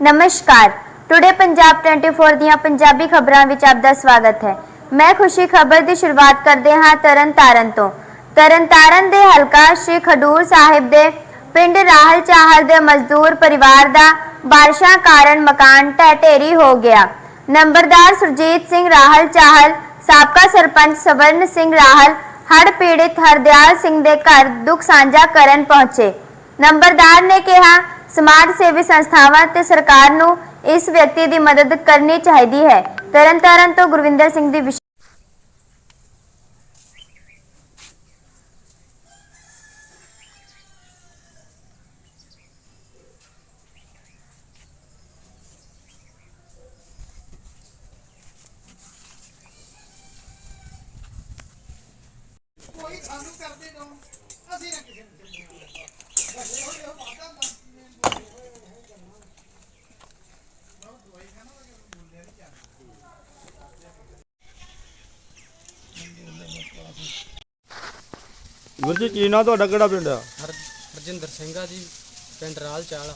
नमस्कार ਟੁਡੇ ਪੰਜਾਬ 24 ਦੀਆਂ ਪੰਜਾਬੀ ਖਬਰਾਂ ਵਿੱਚ ਆਪ ਦਾ ਸਵਾਗਤ ਹੈ। ਮੈਂ ਖੁਸ਼ੀ ਖਬਰ ਦੀ ਸ਼ੁਰੂਆਤ ਕਰਦੇ ਹਾਂ ਤਰਨ ਤੋਂ। ਤਰਨ ਦੇ ਹਲਕਾ ਸ਼੍ਰੀ ਖਡੂਰ ਸਾਹਿਬ ਦੇ ਪਿੰਡ ਰਾਹਲ ਚਾਹਲ ਦੇ ਮਜ਼ਦੂਰ ਪਰਿਵਾਰ ਦਾ ਬਾਰਿਸ਼ਾਂ ਕਾਰਨ ਮਕਾਨ ਢਹਿ ਹੋ ਗਿਆ। ਨੰਬਰਦਾਰ ਸੁਰਜੀਤ ਸਿੰਘ ਰਾਹਲ ਚਾਹਲ, ਸਾਬਕਾ ਸਰਪੰਚ ਸਵਰਨ ਸਿੰਘ ਰਾਹਲ ਹੜ ਪੀੜਿਤ ਹਰਦਿਆਲ ਸਿੰਘ ਦੇ ਘਰ ਦੁੱਖ ਸਾਂਝਾ ਕਰਨ ਪਹੁੰਚੇ। ਨੰਬਰਦਾਰ ਨੇ ਕਿਹਾ, ਸਮਾਜ ਸੇਵੀ ਸੰਸਥਾਵਾਂ ਤੇ ਸਰਕਾਰ ਨੂੰ ਇਸ ਵਿਅਕਤੀ ਦੀ ਮਦਦ ਕਰਨੀ ਚਾਹੀਦੀ ਹੈ। ਤਰਨਤਾਰਨ ਤੋਂ ਗੁਰਵਿੰਦਰ ਸਿੰਘ ਦੀ ਵਿਸ਼ੇਸ਼ ਕੋਈ ਸਾਨੂੰ ਕਰਦੇ ਦੋ ਅਸੀਂ ਨਾ ਕਿਸੇ ਨੂੰ ਚੱਲੀਏ ਵੀਰ ਜੀ ਕੀ ਨਾਂ ਤੁਹਾਡਾ? ਕਿਹੜਾ ਪਿੰਡ ਆ? ਹਰ ਹਰਜਿੰਦਰ ਸਿੰਘ ਆ ਜੀ ਪਿੰਡ ਰਾਲ ਚਾਲ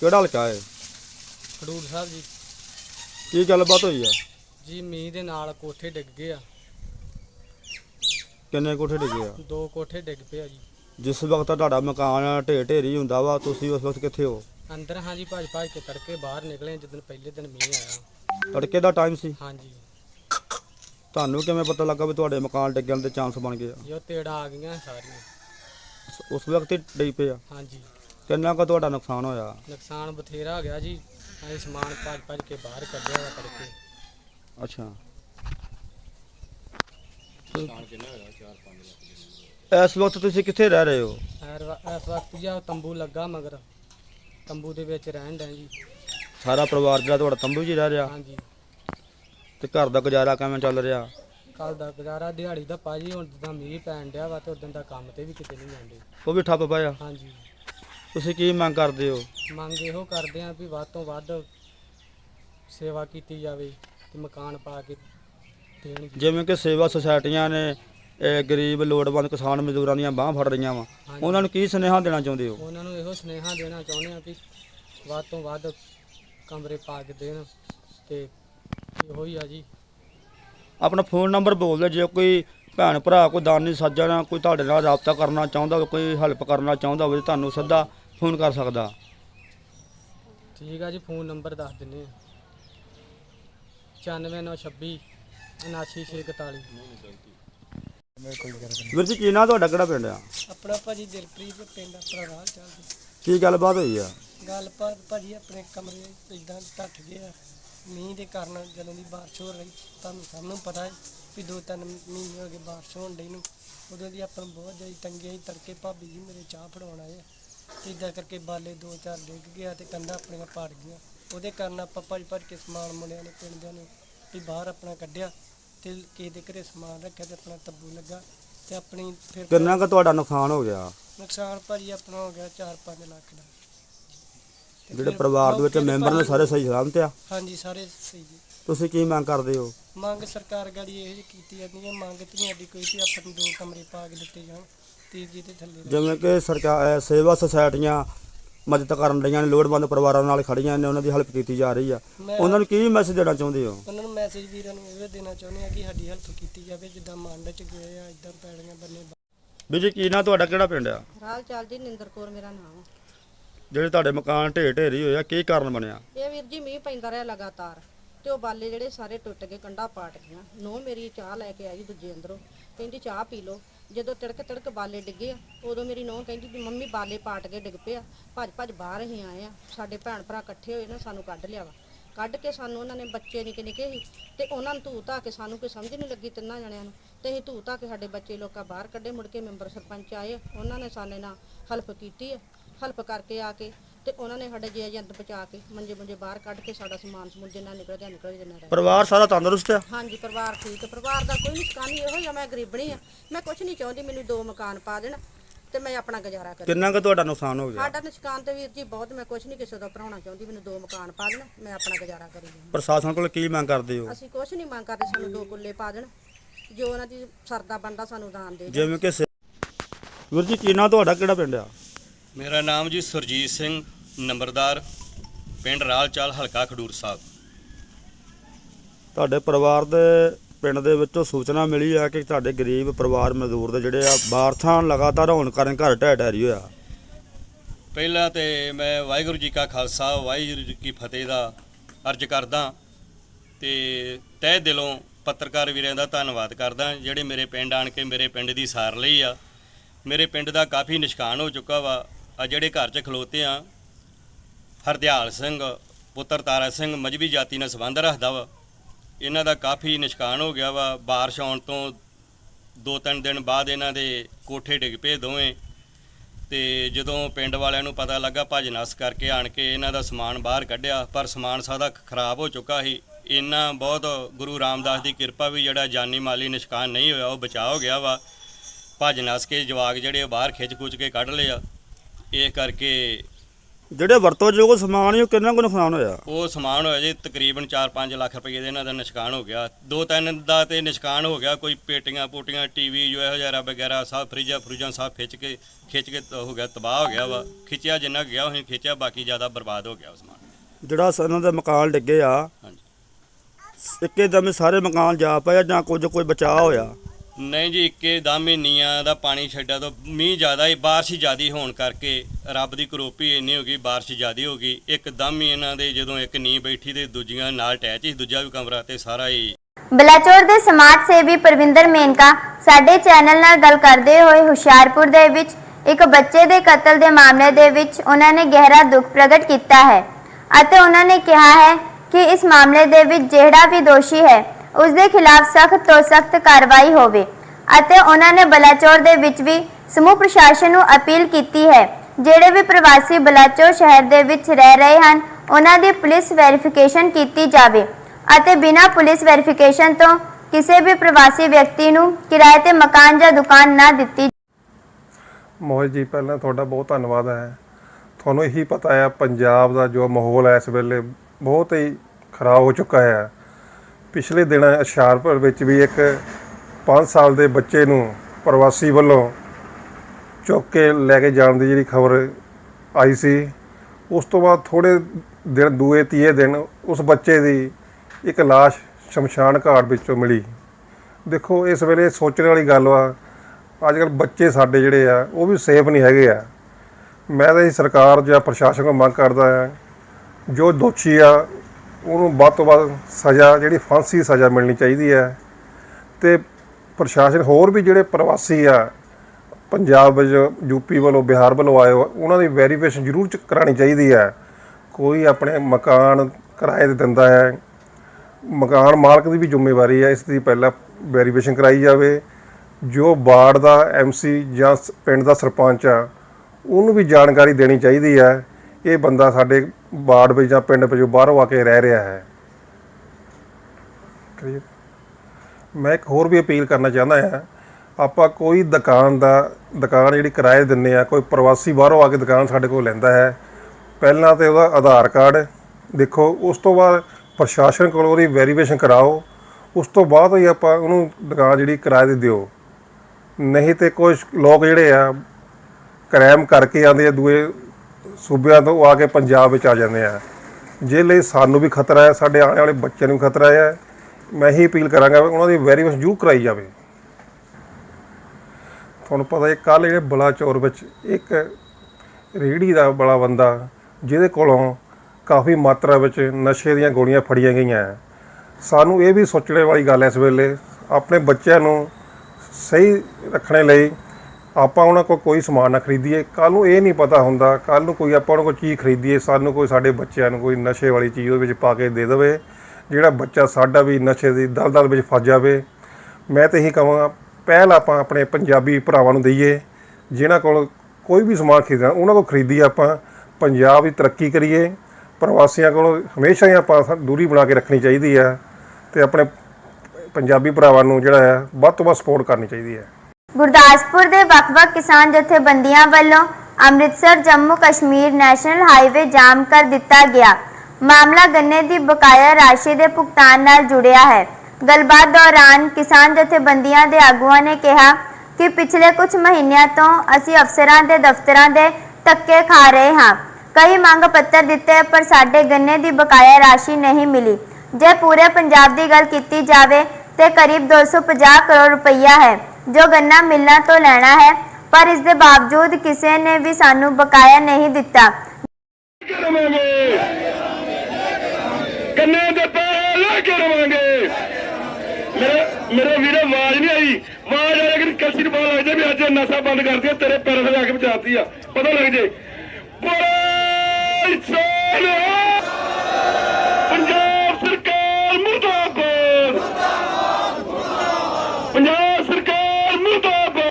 ਕਿਹੜਾ ਹਲਕਾ ਹੈ ਖਡੂਰ ਸਾਹਿਬ ਜੀ। ਕੀ ਗੱਲਬਾਤ ਹੋਈ ਆ? ਜੀ ਮੀਂਹ ਦੇ ਨਾਲ ਕੋਠੇ ਡਿੱਗ ਗਏ ਆ। ਕਿੰਨੇ ਕੋਠੇ ਡਿੱਗੇ ਆ? ਦੋ ਕੋਠੇ ਡਿੱਗ ਪਏ ਆ ਜੀ। ਜਿਸ ਵਕਤ ਤੁਹਾਡਾ ਮਕਾਨ ਢੇਰ ਢੇਰੀ ਹੁੰਦਾ ਵਾ ਤੁਸੀਂ ਉਸ ਵਕਤ ਕਿੱਥੇ ਹੋ? ਅੰਦਰ ਹਾਂ ਜੀ ਭੱਜ ਭੱਜ ਕੇ ਤੜਕੇ ਬਾਹਰ ਨਿਕਲੇ ਜਦੋਂ ਪਹਿਲੇ ਦਿਨ ਮੀਂਹ ਆਇਆ। ਤੜਕੇ ਦਾ ਟਾਈਮ ਸੀ। ਹਾਂਜੀ। ਤੁਹਾਨੂੰ ਕਿਵੇਂ ਪਤਾ ਲੱਗਾ ਵੀ ਤੁਹਾਡੇ ਮਕਾਨ ਡਿੱਗਣ ਦੇ ਚਾਂਸ ਬਣ ਗਏ ਆ? ਜੋ ਤੇੜਾ ਆ ਗਈਆਂ ਸਾਰੀਆਂ। ਉਸ- ਉਸ ਵਕਤ ਹੀ ਡਿੱਗ ਪਏ ਆ। ਹਾਂਜੀ। ਕਿੰਨਾ ਕੁ ਤੁਹਾਡਾ ਨੁਕਸਾਨ ਹੋਇਆ? ਨੁਕਸਾਨ ਬਥੇਰਾ ਹੋ ਗਿਆ ਜੀ। ਅਸੀਂ ਸਮਾਨ ਭੱਜ ਭੱਜ ਕੇ ਬਾਹਰ ਕੱਢਿਆ ਵਾ ਤੜਕੇ। ਅੱਛਾ। ਇਸ ਵਕਤ ਤੁਸੀਂ ਕਿੱਥੇ ਰਹਿ ਰਹੇ ਹੋ? ਵ- ਇਸ ਵਕਤ ਜੀ ਆਹ ਤੰਬੂ ਲੱਗਾ ਮਗਰ। ਤੰਬੂ ਦੇ ਵਿੱਚ ਰਹਿਣ ਡੈ ਜੀ। ਸਾਰਾ ਪਰਿਵਾਰ ਜਿਹੜਾ ਤੁਹਾਡਾ ਤੰਬੂ 'ਚ ਹੀ ਰਹਿ ਰਿਹਾ? ਹਾਂਜੀ। ਤੇ ਘਰ ਦਾ ਗੁਜ਼ਾਰਾ ਕਿਵੇਂ ਚੱਲ ਰਿਹਾ? ਕੱਲ ਦਾ ਗੁਜ਼ਾਰਾ ਦਿਹਾੜੀ ਦਾ ਪਾਜੀ ਹੁਣ ਜਿੱਦਾਂ ਮੀਂਹ ਪੈਣ ਡਿਆ ਵਾ ਤੇ ਉਦੋਂ ਦਾ ਕੰਮ ਤੇ ਵੀ ਕਿਤੇ ਨਹੀਂ ਜਾਂਦੇ। ਉਹ ਵੀ ਠੱਪ ਪਿਆ? ਹਾਂਜੀ। ਤੁਸੀਂ ਕੀ ਮੰਗ ਕਰਦੇ ਹੋ? ਮੰਗ ਇਹੋ ਕਰਦੇ ਆਂ ਵੀ ਵੱਧ ਤੋਂ ਵੱਧ ਸੇਵਾ ਕੀਤੀ ਜਾਵੇ ਤੇ ਮਕਾਨ ਪਾ ਕੇ ਦੇਣ। ਜਿਵੇਂ ਕਿ ਸੇਵਾ ਸੁਸਾਇਟੀਆਂ ਨੇ ਇਹ ਗਰੀਬ ਲੋੜਵੰਦ ਕਿਸਾਨ ਮਜ਼ਦੂਰਾਂ ਦੀਆਂ ਬਾਹਾਂ ਫੜ ਰਹੀਆਂ ਵਾ। ਹਾਂਜੀ। ਉਹਨਾਂ ਨੂੰ ਕੀ ਸੁਨੇਹਾ ਦੇਣਾ ਚਾਹੁੰਦੇ ਹੋ? ਉਹਨਾਂ ਨੂੰ ਇਹੋ ਸੁਨੇਹਾ ਦੇਣਾ ਚਾਹੁੰਦੇ ਆ ਵੀ ਵੱਧ ਤੋਂ ਵੱਧ ਕਮਰੇ ਪਾ ਕੇ ਦੇਣ ਤੇ ਇਹੋ ਹੀ ਆ ਜੀ। ਆਪਣਾ ਫੋਨ ਨੰਬਰ ਬੋਲ ਦਿਓ ਜੇ ਕੋਈ ਭੈਣ ਭਰਾ ਕੋਈ ਦਾਨੀ ਸੱਜਣ ਕੋਈ ਤੁਹਾਡੇ ਨਾਲ ਰਾਬਤਾ ਕਰਨਾ ਚਾਹੁੰਦਾ ਹੋਵੇ ਕੋਈ ਹੈਲਪ ਕਰਨਾ ਚਾਹੁੰਦਾ ਹੋਵੇ ਤੁਹਾਨੂੰ ਸਿੱਧਾ ਫੋਨ ਕਰ ਸਕਦਾ। ਠੀਕ ਆ ਜੀ ਫੋਨ ਨੰਬਰ ਦੱਸ ਦਿੰਨੇ ਆ। 94926 79641 ਵੀਰ ਜੀ ਕੀ ਨਾਂ ਤੁਹਾਡਾ ਕਿਹੜਾ ਪਿੰਡ ਆ? ਆਪਣਾ ਭਾਜੀ ਦਿਲਪ੍ਰੀਤ ਪਿੰਡ ਆਪਣਾ ਰਾਹ ਚੱਲਦੀ। ਕੀ ਗੱਲਬਾਤ ਹੋਈ ਆ? ਗੱਲ ਪਰ ਭਾਜੀ ਆਪਣੇ ਕਮਰੇ ਇਦਾਂ ਢੱਠ ਗਏ ਆ ਮੀਂਹ ਦੇ ਕਾਰਨ ਜਦੋਂ ਦੀ ਬਾਰਿਸ਼ ਹੋ ਰਹੀ ਤੁਹਾਨੂੰ ਸਭ ਨੂੰ ਪਤਾ ਹੈ ਵੀ ਦੋ ਤਿੰਨ ਮਹੀਨੇ ਹੋ ਗਏ ਬਾਰਿਸ਼ ਹੋਣ ਡਈ ਨੂੰ। ਉਦੋਂ ਦੀ ਆਪਾਂ ਨੂੰ ਬਹੁਤ ਜ਼ਿਆਦਾ ਤੰਗੀ ਆਈ ਤੜਕੇ ਭਾਬੀ ਜੀ ਮੇਰੇ ਚਾਹ ਫੜਾਉਣ ਆਏ ਇਦਾਂ ਕਰਕੇ ਬਾਲੇ ਦੋ ਚਾਰ ਡਿੱਗ ਗਿਆ ਤੇ ਕੰਧਾਂ ਆਪਣੀਆਂ ਪਾੜ ਗਈਆਂ। ਉਹਦੇ ਕਾਰਨ ਆਪਾਂ ਭੱਜ ਭੱਜ ਕੇ ਸਮਾਨ ਮੁੰਡਿਆਂ ਨੇ ਪਿੰਡਿਆਂ ਨੇ ਵੀ ਬਾਹਰ ਆਪਣਾ ਕੱਢਿਆ ਤੇ ਕਿਸੇ ਦੇ ਘਰੇ ਸਮਾਨ ਰੱਖਿਆ ਤੇ ਆਪਣਾ ਤੱਬੂ ਲੱਗਾ ਤੇ ਆਪਣੀ ਫਿਰ ਕਿੰਨਾ ਕੁ ਤੁਹਾਡਾ ਨੁਕਸਾਨ ਹੋ ਗਿਆ? ਨੁਕਸਾਨ ਭਾਜੀ ਆਪਣਾ ਹੋ ਗਿਆ 4-5 ਲੱਖ ਦਾ। ਜਿਹੜੇ ਫਿਰ ਪਰਿਵਾਰ ਦੇ ਵਿੱਚ ਮੌਕੇ ਤੇ ਮੈਂਬਰ ਨੇ ਭਾਜੀ- ਸਾਰੇ ਸਹੀ ਸਲਾਮਤ ਆ? ਹਾਂਜੀ ਸਾਰੇ ਸਹੀ ਜੀ। ਤੁਸੀਂ ਕੀ ਮੰਗ ਕਰਦੇ ਹੋ? ਮੰਗ ਸਰਕਾਰ ਗਾੜੀ ਇਹ ਜਿਹੀ ਕੀਤੀ ਜਾਂਦੀ ਹੈ ਮੰਗ ਤੇ ਨਹੀਂ ਸਾਡੀ ਕੋਈ ਵੀ ਆਪਾਂ ਨੂੰ ਦੋ ਕਮਰੇ ਪਾ ਕੇ ਦਿੱਤੇ ਜਾਣ ਦੇ ਥੱਲੇ ਰਹਿ- ਜਿਵੇਂ ਕਿ ਸਰਕਾਰ ਅਹ ਸੇਵਾ ਸੁਸਾਇਟੀਆਂ ਮਦਦ ਕਰਨ ਰਹੀਆਂ ਨੇ ਲੋੜਵੰਦ ਪਰਿਵਾਰਾਂ ਨਾਲ ਖੜੀਆਂ ਨੇ ਉਹਨਾਂ ਦੀ ਹੈਲਪ ਕੀਤੀ ਜਾ ਰਹੀ ਆ। ਮੈਂ ਉਹਨਾਂ ਨੂੰ ਕੀ ਮੈਸੇਜ ਦੇਣਾ ਚਾਹੁੰਦੇ ਹੋ? ਉਹਨਾਂ ਨੂੰ ਮੈਸੇਜ ਵੀਰਾਂ ਨੂੰ ਇਹ ਦੇਣਾ ਚਾਹੁੰਦੇ ਆ ਕਿ ਸਾਡੀ ਹੈਲਪ ਕੀਤੀ ਜਾਵੇ ਜਿੱਦਾਂ ਮੰਡ ਚ ਗਏ ਆ ਇਦਾਂ ਪੈੜੀਆਂ ਬੰਨੇ ਵੀ ਜੀ ਕੀ ਨਾਂ ਤੁਹਾਡਾ? ਕਿਹੜਾ ਪਿੰਡ ਆ? ਰਾਲ ਚੱਲਦੀ ਨਿੰਦਰ ਕੌਰ ਮੇਰਾ ਨਾਮ। ਜਿਹੜੇ ਤੁਹਾਡੇ ਮਕਾਨ ਢੇਰ ਢੇਰੀ ਹੋਏ ਕੀ ਕਾਰਨ ਬਣਿਆ? ਇਹ ਵੀਰ ਜੀ ਮੀਂਹ ਪੈਂਦਾ ਰਿਹਾ ਲਗਾਤਾਰ ਤੇ ਉਹ ਬਾਲੇ ਜਿਹੜੇ ਸਾਰੇ ਟੁੱਟ ਗਏ, ਕੰਡਾ ਪਾਟ ਗਈਆਂ। ਨੋ ਮੇਰੀ ਚਾਹ ਲੈ ਕੇ ਆਈ ਦੂਜੇ ਅੰਦਰੋਂ। ਕਹਿੰਦੀ ਚਾਹ ਪੀ ਲਓ। ਜਦੋਂ ਤੜਕ ਤੜਕ ਬਾਲੇ ਡਿੱਗੇ ਆ, ਉਦੋਂ ਮੇਰੀ ਨੌਂ ਕਹਿੰਦੀ ਵੀ ਮੰਮੀ ਬਾਲੇ ਪਾਟ ਕੇ ਡਿੱਗ ਪਿਆ। ਭੱਜ ਭੱਜ ਬਾਹਰ ਹੀ ਆਏ ਆ। ਸਾਡੇ ਭੈਣ ਭਰਾ ਇਕੱਠੇ ਹੋਏ ਨਾ, ਸਾਨੂੰ ਕੱਢ ਲਿਆ ਵਾ। ਕੱਢ ਕੇ ਸਾਨੂੰ ਉਹਨਾਂ ਨੇ ਬੱਚੇ ਨਿੱਕੇ ਨਿੱਕੇ ਸੀ ਤੇ ਉਹਨਾਂ ਨੂੰ ਧੂ ਧਾ ਕੇ ਸਾਨੂੰ ਕੋਈ ਸਮਝ ਨਹੀਂ ਲੱਗੀ ਤਿੰਨਾਂ ਜਣਿਆਂ ਨੂੰ। ਤੇ ਅਸੀਂ ਧੂ ਧਾ ਕੇ ਸਾਡੇ ਬੱਚੇ ਲੋਕਾਂ ਬਾਹਰ ਕੱਢੇ, ਮੁੜ ਕੇ ਮੈਂਬਰ ਸਰਪੰਚ ਆਏ ਉਹਨਾਂ ਨੇ ਸਾਨੇ ਨਾਲ ਹੈਲਪ ਕੀਤੀ ਹੈ ਹੈਲਪ ਕਰਕੇ ਆ ਕੇ ਤੇ ਉਹਨਾਂ ਨੇ ਸਾਡੇ ਜੇ ਏਜੰਟ ਬਚਾ ਕੇ ਮੰਜੇ ਮੰਜੇ ਬਾਹਰ ਕੱਢ ਕੇ ਸਾਡਾ ਸਮਾਨ ਸਮੂਨ ਜਿੰਨਾ ਨਿਕਲ ਗਿਆ ਨਿਕਲ ਜਿੰਨਾ ਰਹਿ ਪਰਿਵਾਰ ਸਾਰਾ ਤੰਦਰੁਸਤ ਆ? ਹਾਂਜੀ ਪਰਿਵਾਰ ਠੀਕ ਹੈ ਪਰਿਵਾਰ ਦਾ ਕੋਈ ਨੁਕਸਾਨ ਨਹੀਂ ਇਹੋ ਜਿਹਾ ਮੈਂ ਗਰੀਬਣੀ ਆ। ਮੈਂ ਕੁਝ ਨਹੀਂ ਚਾਹੁੰਦੀ ਮੈਨੂੰ ਦੋ ਮਕਾਨ ਪਾ ਦੇਣ ਤੇ ਮੈਂ ਆਪਣਾ ਗੁਜ਼ਾਰਾ ਕਰਾਂ। ਕਿੰਨਾ ਕੁ ਤੁਹਾਡਾ ਨੁਕਸਾਨ ਹੋ ਗਿਆ? ਸਾਡਾ ਨੁਕਸਾਨ ਤੇ ਵੀਰ ਜੀ ਬਹੁਤ ਮੈਂ ਕੁਝ ਨਹੀਂ ਕਿਸੇ ਦਾ ਭਰਾਉਣਾ ਚਾਹੁੰਦੀ ਮੈਨੂੰ ਦੋ ਮਕਾਨ ਪਾ ਦੇਣ ਮੈਂ ਆਪਣਾ ਗੁਜ਼ਾਰਾ ਕਰੀ ਜਾਵਾਂ। ਪ੍ਰਸ਼ਾਸਨ ਕੋਲ ਕੀ ਮੰਗ ਕਰਦੇ ਹੋ? ਅਸੀਂ ਕੁਝ ਨਹੀਂ ਮੰਗ ਕਰਦੇ ਸਾਨੂੰ ਦੋ ਕੁੱਲੇ ਪਾ ਦੇਣ ਜੋ ਉਹਨਾਂ ਦੀ ਸਰਦਾ ਬਣਦਾ ਸਾਨੂੰ ਦਾਨ ਦੇ। ਜਿਵੇਂ ਕਿ ਸੇ- ਵੀਰ ਜੀ ਕੀ ਨਾਂ ਤੁਹਾਡਾ? ਕਿਹੜਾ ਪਿੰਡ ਆ? ਮੇਰਾ ਨਾਮ ਜੀ ਸੁਰਜੀਤ ਸਿੰਘ ਨੰਬਰਦਾਰ ਪਿੰਡ ਰਾਲਚਾਲ ਹਲਕਾ ਖਡੂਰ ਸਾਹਿਬ। ਤੁਹਾਡੇ ਪਰਿਵਾਰ ਦੇ ਪਿੰਡ ਦੇ ਵਿੱਚੋਂ ਸੂਚਨਾ ਮਿਲੀ ਆ ਕਿ ਤੁਹਾਡੇ ਗਰੀਬ ਪਰਿਵਾਰ ਮਜ਼ਦੂਰ ਦੇ ਜਿਹੜੇ ਆ ਬਾਰਥਾਂ ਲਗਾਤਾਰ ਹੋਣ ਕਾਰਨ ਘਰ ਢਹਿ ਢਹਿਰੀ ਹੋਇਆ। ਪਹਿਲਾਂ ਤੇ ਮੈਂ ਵਾਹਿਗੁਰੂ ਜੀ ਕਾ ਖਾਲਸਾ ਵਾਹਿਗੁਰੂ ਜੀ ਕੀ ਫਤਿਹ ਦਾ ਅਰਜ਼ ਕਰਦਾ ਤੇ ਤਹਿ ਦਿਲੋਂ ਪੱਤਰਕਾਰ ਵੀਰਾਂ ਦਾ ਧੰਨਵਾਦ ਕਰਦਾ ਜਿਹੜੇ ਮੇਰੇ ਪਿੰਡ ਆਣ ਕੇ ਮੇਰੇ ਪਿੰਡ ਦੀ ਸਾਰ ਲਈ ਆ। ਮੇਰੇ ਪਿੰਡ ਦਾ ਕਾਫੀ ਨਿਸ਼ਕਾਨ ਹੋ ਚੁੱਕਾ ਵਾ। ਆ ਜਿਹੜੇ ਘਰ 'ਚ ਖਲੋਤੇ ਆ, ਹਰਦਿਆਲ ਸਿੰਘ, ਪੁੱਤਰ ਤਾਰਾ ਸਿੰਘ, ਮਜਬੀ ਜਾਤੀ ਨਾਲ ਸੰਬੰਧ ਰੱਖਦਾ ਵਾ। ਇਹਨਾਂ ਦਾ ਕਾਫੀ ਨਿਸ਼ਕਾਨ ਹੋ ਗਿਆ ਵਾ। ਬਾਰਿਸ਼ ਆਉਣ ਤੋਂ ਦੋ ਤਿੰਨ ਦਿਨ ਬਾਅਦ ਇਹਨਾਂ ਦੇ ਕੋਠੇ ਡਿੱਗ ਪਏ ਦੋਵੇਂ। ਤੇ ਜਦੋਂ ਪਿੰਡ ਵਾਲਿਆਂ ਨੂੰ ਪਤਾ ਲੱਗਾ, ਭੱਜ ਨਸ ਕਰਕੇ ਆਣ ਕੇ ਇਹਨਾਂ ਦਾ ਸਮਾਨ ਬਾਹਰ ਕੱਢਿਆ, ਪਰ ਸਮਾਨ ਸਾਦਾ ਖਰਾਬ ਹੋ ਚੁੱਕਾ ਸੀ। ਇੰਨਾ ਬਹੁਤ ਗੁਰੂ ਰਾਮਦਾਸ ਦੀ ਕਿਰਪਾ ਵੀ ਜਿਹੜਾ ਜਾਨੀ ਮਾਲੀ ਨਿਸ਼ਕਾਨ ਨਹੀਂ ਹੋਇਆ, ਉਹ ਬਚਾਅ ਹੋ ਗਿਆ ਵਾ। ਭੱਜ ਨਸ ਕੇ ਜਵਾਗ ਜਿਹੜੇ ਉਹ ਬਾਹਰ ਖਿੱਚ ਖੁੱਚ ਕੇ ਕੱਢ ਲਿਆ ਇਹ ਕਰਕੇ ਜਿਹੜੇ ਵਰਤੋਂਯੋਗ ਸਮਾਨ ਸੀ ਉਹ ਕਿੰਨਾ ਕੁ ਨੁਕਸਾਨ ਹੋਇਆ? ਉਹ ਸਮਾਨ ਹੋਇਆ ਜੀ ਤਕਰੀਬਨ 4-5 ਲੱਖ ਰੁਪਏ ਦੇ ਇਹਨਾਂ ਦਾ ਨਿਸ਼ਕਾਨ ਹੋ ਗਿਆ। ਦੋ ਤਿੰਨ ਦਾ ਤੇ ਨਿਸ਼ਕਾਨ ਹੋ ਗਿਆ ਕੋਈ ਪੇਟੀਆਂ ਪੂਟੀਆਂ ਟੀਵੀ ਜੋ ਇਹੋ ਜਿਹਾ ਵਗੈਰਾ ਸਭ ਫਰਿੱਜਾਂ ਫਰੂਜਾਂ ਸਭ ਖਿੱਚ ਕੇ ਖਿੱਚ ਕੇ ਹੋ ਗਿਆ ਤਬਾਹ ਹੋ ਗਿਆ ਵਾ। ਖਿੱਚਿਆ ਜਿੰਨਾ ਗਿਆ ਉਹ ਖਿੱਚਿਆ ਬਾਕੀ ਜ਼ਿਆਦਾ ਬਰਬਾਦ ਹੋ ਗਿਆ ਉਹ ਸਮਾਨ। ਜਿਹੜਾ ਸ- ਇਹਨਾਂ ਦੇ ਮਕਾਨ ਡਿੱਗੇ ਆ ਹਾਂਜੀ। ਇੱਕੇ ਦਮ ਸਾਰੇ ਮਕਾਨ ਜਾ ਪਏ ਆ ਜਾਂ ਕੁਝ ਕੋਈ ਬਚਾਅ ਹੋਇਆ? ਨਹੀਂ ਜੀ, ਇੱਕੇ ਦਮ ਹੀ ਨੀਆਂ ਦਾ ਪਾਣੀ ਛੱਡਿਆ ਤੋਂ ਮੀਂਹ ਜ਼ਿਆਦਾ ਹੀ, ਬਾਰਿਸ਼ ਜ਼ਿਆਦੀ ਹੋਣ ਕਰਕੇ ਰੱਬ ਦੀ ਕਰੋਪੀ ਇੰਨੀ ਹੋ ਗਈ, ਬਾਰਿਸ਼ ਜ਼ਿਆਦੀ ਹੋ ਗਈ। ਇੱਕ ਹੀ ਇਹਨਾਂ ਦੇ ਜਦੋਂ ਇੱਕ ਨੀ ਬੈਠੀ ਤੇ ਦੂਜੀਆਂ ਨਾਲ ਅਟੈਚ ਹੀ, ਦੂਜਾ ਵੀ ਕਮਰਾ ਤੇ ਸਾਰਾ ਹੀ। ਬਲਾਚੌਰ ਦੇ ਸਮਾਜ ਸੇਵੀ ਪ੍ਰਵਿੰਦਰ ਮੇਨਕਾ ਸਾਡੇ ਚੈਨਲ ਨਾਲ ਗੱਲ ਕਰਦੇ ਹੋਏ ਹੁਸ਼ਿਆਰਪੁਰ ਦੇ ਵਿੱਚ ਇੱਕ ਬੱਚੇ ਦੇ ਕਤਲ ਦੇ ਮਾਮਲੇ ਦੇ ਵਿੱਚ ਉਹਨਾਂ ਨੇ ਗਹਿਰਾ ਦੁੱਖ ਪ੍ਰਗਟ ਕੀਤਾ ਹੈ ਅਤੇ ਉਹਨਾਂ ਨੇ ਕਿਹਾ ਹੈ ਕਿ ਇਸ ਮਾਮਲੇ ਦੇ ਵਿੱਚ ਜਿਹੜਾ ਵੀ ਦੋਸ਼ੀ ਹੈ ਉਸ ਦੇ ਖਿਲਾਫ ਸਖਤ ਤੋਂ ਸਖਤ ਕਾਰਵਾਈ ਹੋਵੇ ਅਤੇ ਉਹਨਾਂ ਨੇ ਬਲਾਚੌਰ ਦੇ ਵਿੱਚ ਵੀ ਸਮੂਹ ਪ੍ਰਸ਼ਾਸਨ ਨੂੰ ਅਪੀਲ ਕੀਤੀ ਹੈ, ਜਿਹੜੇ ਵੀ ਪ੍ਰਵਾਸੀ ਬਲਾਚੌਰ ਸ਼ਹਿਰ ਦੇ ਵਿੱਚ ਰਹਿ ਰਹੇ ਹਨ, ਉਹਨਾਂ ਦੀ ਪੁਲਿਸ ਵੈਰੀਫਿਕੇਸ਼ਨ ਕੀਤੀ ਜਾਵੇ ਅਤੇ ਬਿਨਾਂ ਪੁਲਿਸ ਵੈਰੀਫਿਕੇਸ਼ਨ ਤੋਂ ਕਿਸੇ ਵੀ ਪ੍ਰਵਾਸੀ ਵਿਅਕਤੀ ਨੂੰ ਕਿਰਾਏ ਤੇ ਮਕਾਨ ਜਾਂ ਦੁਕਾਨ ਨਾ ਦਿੱਤੀ ਮੋਹਿਤ ਜੀ, ਪਹਿਲਾਂ ਤੁਹਾਡਾ ਬਹੁਤ ਧੰਨਵਾਦ ਹੈ। ਤੁਹਾਨੂੰ ਇਹੀ ਪਤਾ ਹੈ, ਪੰਜਾਬ ਦਾ ਜੋ ਮਾਹੌਲ ਹੈ ਇਸ ਵੇਲੇ ਬਹੁਤ ਹੀ ਖਰਾਬ ਹੋ ਚੁੱਕਾ ਹੈ। ਪਿਛਲੇ ਦਿਨਾਂ ਹੁਸ਼ਿਆਰਪੁਰ ਵਿੱਚ ਵੀ ਇੱਕ 5 ਸਾਲ ਦੇ ਬੱਚੇ ਨੂੰ ਪ੍ਰਵਾਸੀ ਵੱਲੋਂ ਚੁੱਕ ਕੇ ਲੈ ਕੇ ਜਾਣ ਦੀ ਜਿਹੜੀ ਖਬਰ ਆਈ ਸੀ, ਉਸ ਤੋਂ ਬਾਅਦ ਥੋੜੇ ਦਿਨ, ਦੂਏ ਤੀਏ ਦਿਨ ਉਸ ਬੱਚੇ ਦੀ ਇੱਕ ਲਾਸ਼ ਸ਼ਮਸ਼ਾਨ ਘਾਟ ਵਿੱਚੋਂ ਮਿਲੀ। ਦੇਖੋ, ਇਸ ਵੇਲੇ ਸੋਚਣ ਵਾਲੀ ਗੱਲ ਵਾ ਅੱਜ ਕੱਲ੍ਹ ਬੱਚੇ ਸਾਡੇ ਜਿਹੜੇ ਆ, ਉਹ ਵੀ ਸੇਫ ਨਹੀਂ ਹੈਗੇ ਆ। ਮੈਂ ਤਾਂ ਇਹ ਸਰਕਾਰ ਜਾਂ ਪ੍ਰਸ਼ਾਸਨ ਨੂੰ ਮੰਗ ਕਰਦਾ ਆ, ਜੋ ਦੋਸ਼ੀ ਆ ਉਹਨੂੰ ਵੱਧ ਤੋਂ ਵੱਧ ਸਜ਼ਾ, ਜਿਹੜੀ ਫਾਂਸੀ ਸਜ਼ਾ ਮਿਲਣੀ ਚਾਹੀਦੀ ਹੈ। ਤੇ ਪ੍ਰਸ਼ਾਸਨ ਹੋਰ ਵੀ ਜਿਹੜੇ ਪ੍ਰਵਾਸੀ ਆ, ਪੰਜਾਬ ਵਿੱਚ ਯੂਪੀ ਵੱਲੋਂ, ਬਿਹਾਰ ਵੱਲੋਂ ਆਏ ਹੋ ਉਹਨਾਂ ਦੀ ਵੈਰੀਫਿਕੇਸ਼ਨ ਜ਼ਰੂਰ ਚ ਕਰਾਉਣੀ ਚਾਹੀਦੀ ਹੈ। ਕੋਈ ਆਪਣੇ ਮਕਾਨ ਕਿਰਾਏ ਤੇ ਦਿੰਦਾ ਹੈ। ਮਕਾਨ ਮਾਲਕ ਦੀ ਵੀ ਜ਼ਿੰਮੇਵਾਰੀ ਹੈ, ਇਸ ਦੀ ਪਹਿਲਾਂ ਵੈਰੀਫਿਕੇਸ਼ਨ ਕਰਾਈ ਜਾਵੇ। ਜੋ ਵਾਰਡ ਦਾ ਐਮਸੀ ਜਾਂ ਸ- ਪਿੰਡ ਦਾ ਸਰਪੰਚ ਆ, ਉਹਨੂੰ ਵੀ ਜਾਣਕਾਰੀ ਦੇਣੀ ਚਾਹੀਦੀ ਹੈ। ਇਹ ਬੰਦਾ ਸਾਡੇ ਵਾਰਡ ਵਿੱਚ ਜਾਂ ਪਿੰਡ ਵਿੱਚ ਬਾਹਰੋਂ ਆ ਕੇ ਰਹਿ ਰਿਹਾ ਹੈ। ਮੈਂ ਇੱਕ ਹੋਰ ਵੀ ਅਪੀਲ ਕਰਨਾ ਚਾਹੁੰਦਾ ਹਾਂ। ਆਪਾਂ ਕੋਈ ਦੁਕਾਨ ਦਾ, ਦੁਕਾਨ ਜਿਹੜੀ ਕਿਰਾਏ ਤੇ ਦਿੰਨੇ ਆ, ਕੋਈ ਪ੍ਰਵਾਸੀ ਬਾਹਰੋਂ ਆ ਕੇ ਦੁਕਾਨ ਸਾਡੇ ਕੋਲ ਲੈਂਦਾ ਹੈ। ਪਹਿਲਾਂ ਤੇ ਉਹਦਾ ਆਧਾਰ ਕਾਰਡ ਦੇਖੋ, ਉਸ ਤੋਂ ਬਾਅਦ ਪ੍ਰਸ਼ਾਸਨ ਕੋਲ ਉਹਦੀ ਵੈਰੀਫਿਕੇਸ਼ਨ ਕਰਾਓ। ਉਸ ਤੋਂ ਬਾਅਦ ਹੀ ਆਪਾਂ ਉਹਨੂੰ ਦੁਕਾਨ ਜਿਹੜੀ ਕਿਰਾਏ ਤੇ ਦਿਓ। ਨਹੀਂ ਤੇ ਕੁਝ ਲੋਕ ਜਿਹੜੇ ਆ ਕ੍ਰਾਈਮ ਕਰਕੇ ਆਉਂਦੇ ਆ, ਦੂਏ ਸੂਬਿਆਂ ਤੋਂ ਆ ਕੇ ਪੰਜਾਬ ਵਿੱਚ ਆ ਜਾਂਦੇ ਆ ਜੇ ਲਈ ਸਾਨੂੰ ਵੀ ਖਤਰਾ ਹੈ, ਸਾਡੇ ਆਉਣ ਵਾਲੇ ਬੱਚਿਆਂ ਨੂੰ ਵੀ ਖਤਰਾ ਹੈ, ਮੈਂ ਹੀ ਅਪੀਲ ਕਰਾਂਗਾ ਵੀ ਉਹਨਾਂ ਦੀ ਵੈਰੀਫਿਕੇਸ਼ਨ ਜ਼ਰੂਰ ਕਰਾਈ ਜਾਵੇ ਤੁਹਾਨੂੰ ਪਤਾ ਹੈ ਕੱਲ ਜਿਹੜੇ ਬਲਾਚੌਰ ਵਿੱਚ ਇੱਕ ਰੇਹੜੀ ਦਾ ਬੜਾ ਬੰਦਾ, ਜਿਹਦੇ ਕੋਲੋਂ ਕਾਫੀ ਮਾਤਰਾ ਵਿੱਚ ਨਸ਼ੇ ਦੀਆਂ ਗੋਲੀਆਂ ਫੜੀਆਂ ਗਈਆਂ ਹੈ। ਸਾਨੂੰ ਇਹ ਵੀ ਸੋਚਣੇ ਵਾਲੀ ਗੱਲ ਹੈ ਇਸ ਵੇਲੇ, ਆਪਣੇ ਬੱਚਿਆਂ ਨੂੰ ਸਹੀ ਰੱਖਣੇ ਲਈ ਆਪਾਂ ਉਹਨਾਂ ਕੋਲ ਕੋਈ ਸਮਾਨ ਨਾ ਖਰੀਦੀਏ। ਕੱਲ ਨੂੰ ਇਹ ਨਹੀਂ ਪਤਾ ਹੁੰਦਾ ਕੱਲ ਨੂੰ ਕੋਈ ਆਪਾਂ ਉਹਨਾਂ ਕੋਲ ਚੀਜ਼ ਖਰੀਦੀਏ, ਸਾਨੂੰ ਕੋਈ ਸਾਡੇ ਬੱਚਿਆਂ ਨੂੰ ਕੋਈ ਨਸ਼ੇ ਵਾਲੀ ਚੀਜ਼ ਉਹਦੇ ਵਿੱਚ ਪਾ ਕੇ ਦੇ ਦੇਵੇ, ਜਿਹੜਾ ਬੱਚਾ ਸਾਡਾ ਵੀ ਨਸ਼ੇ ਦੀ ਦਲਦਲ ਵਿੱਚ ਫਸ ਜਾਵੇ। ਮੈਂ ਤਾਂ ਇਹੀ ਕਹਾਂਗਾ, ਪਹਿਲ ਆਪਾਂ ਆਪਣੇ ਪੰਜਾਬੀ ਭਰਾਵਾਂ ਨੂੰ ਦਈਏ, ਜਿਨ੍ਹਾਂ ਕੋਲ ਕੋਈ ਵੀ ਸਮਾਨ ਖਰੀਦਣਾ, ਉਹਨਾਂ ਕੋਲ ਖਰੀਦੀਏ ਆਪਾਂ। ਪੰਜਾਬ ਦੀ ਤਰੱਕੀ ਕਰੀਏ। ਪ੍ਰਵਾਸੀਆਂ ਕੋਲ ਹਮੇਸ਼ਾ ਹੀ ਆਪਾਂ ਦੂਰੀ ਬਣਾ ਕੇ ਰੱਖਣੀ ਚਾਹੀਦੀ ਹੈ ਤੇ ਆਪਣੇ ਪੰਜਾਬੀ ਭਰਾਵਾਂ ਨੂੰ ਜਿਹੜਾ ਹੈ, ਵੱਧ ਤੋਂ ਵੱਧ ਸਪੋਰਟ ਕਰਨੀ ਚਾਹੀਦੀ ਹੈ। ਗੁਰਦਾਸਪੁਰ ਦੇ ਵੱਖ-ਵੱਖ ਕਿਸਾਨ ਜਥੇਬੰਦੀਆਂ ਵੱਲੋਂ Amritsar, Jammu Kashmir national highway jam ਕਰ ਦਿੱਤਾ ਗਿਆ। ਮਾਮਲਾ ਗੰਨੇ ਦੀ ਬਕਾਇਆ ਰਾਸ਼ੀ ਦੇ ਭੁਗਤਾਨ ਨਾਲ ਜੁੜਿਆ ਹੈ। ਗੱਲਬਾਤ ਦੌਰਾਨ ਕਿਸਾਨ ਜਥੇਬੰਦੀਆਂ ਦੇ ਆਗੂਆਂ ਨੇ ਕਿਹਾ ਕਿ ਪਿਛਲੇ ਕੁਝ ਮਹੀਨਿਆਂ ਤੋਂ ਅਸੀਂ ਅਫਸਰਾਂ ਦੇ ਦਫ਼ਤਰਾਂ ਦੇ ਧੱਕੇ ਖਾ ਰਹੇ ਹਾਂ। ਕਈ ਮੰਗ ਪੱਤਰ ਦਿੱਤੇ, ਪਰ ਸਾਡੇ ਗੰਨੇ ਦੀ ਬਕਾਇਆ ਰਾਸ਼ੀ ਨਹੀਂ ਮਿਲੀ। ਜੇ ਪੂਰੇ ਪੰਜਾਬ ਦੀ ਗੱਲ ਕੀਤੀ ਜਾਵੇ, ਤੇ ਕਰੀਬ 250 ਕਰੋੜ ਰੁਪਈਆ ਹੈ। ਜੋ ਗੰਨਾ ਮਿਲਣਾ ਤੋਂ ਲੈਣਾ ਹੈ, ਪਰ ਇਸ ਦੇ ਬਾਵਜੂਦ ਕਿਸੇ ਨੇ ਵੀ ਸਾਨੂੰ ਬਕਾਇਆ ਨਹੀਂ ਦਿੱਤਾ। ਰਵਾਂਗੇ ਕੰਨੇ ਦੇ ਪੈਸੇ ਲੈ ਕੇ ਰਵਾਂਗੇ। ਮੇਰੇ ਮੇਰੇ ਵੀਰੇ, ਆਵਾਜ਼ ਨਹੀਂ ਆਈ। ਆਵਾਜ਼ ਆਇਆ ਕਿ ਕਲਸੀ ਨੂੰ ਪਤਾ ਲੱਗ ਜਾ ਵੀ ਅੱਜ ਨਸ਼ਾ ਬੰਦ ਕਰ ਦਿਆ ਤੇਰੇ ਪੈਰਾਂ ਤੇ ਜਾ ਕੇ ਬਚਾਤੀ ਆ। ਪਤਾ ਲੱਗ ਜੇ। ਬੋਲੇ ਸੋਨਿਆ ਪੰਜਾਬ ਸਰਕਾਰ ਮੁਰਦਾਬਾਦ ਪੰਜਾਬ ਸਰਕਾਰ ਮੁਰਦਾਬਾਦ